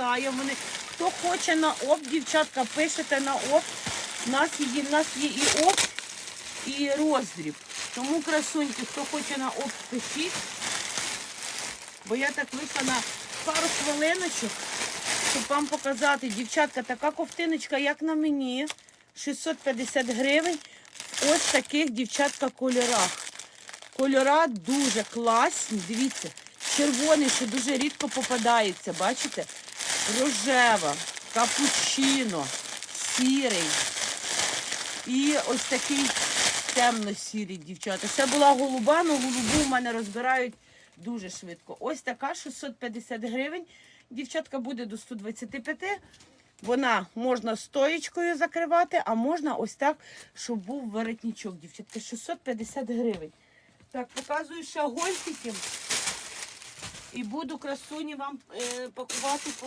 питає. Вони хто хоче на оп, дівчатка, пишете на оп. У нас є, в нас є і оп, і роздріб. Тому красуньки, хто хоче на оп, пишіть. Бо я так вийшла на пару хвилиночок, щоб вам показати. Дівчатка, така ковтиночка, як на мені. 650 гривень. Ось таких дівчатка кольорах. Кольора дуже класні. Дивіться, червоний, що дуже рідко попадається, бачите? Рожева, капучино, сірий. І ось такий темно-сірий, дівчата. Це була голуба, але голубу в мене розбирають дуже швидко. Ось така 650 гривень. Дівчатка буде до 125. Вона можна стоєчкою закривати, а можна ось так, щоб був воротничок. Дівчатка, 650 гривень. Так, показую ще гольфіків. І буду красуні вам е, пакувати по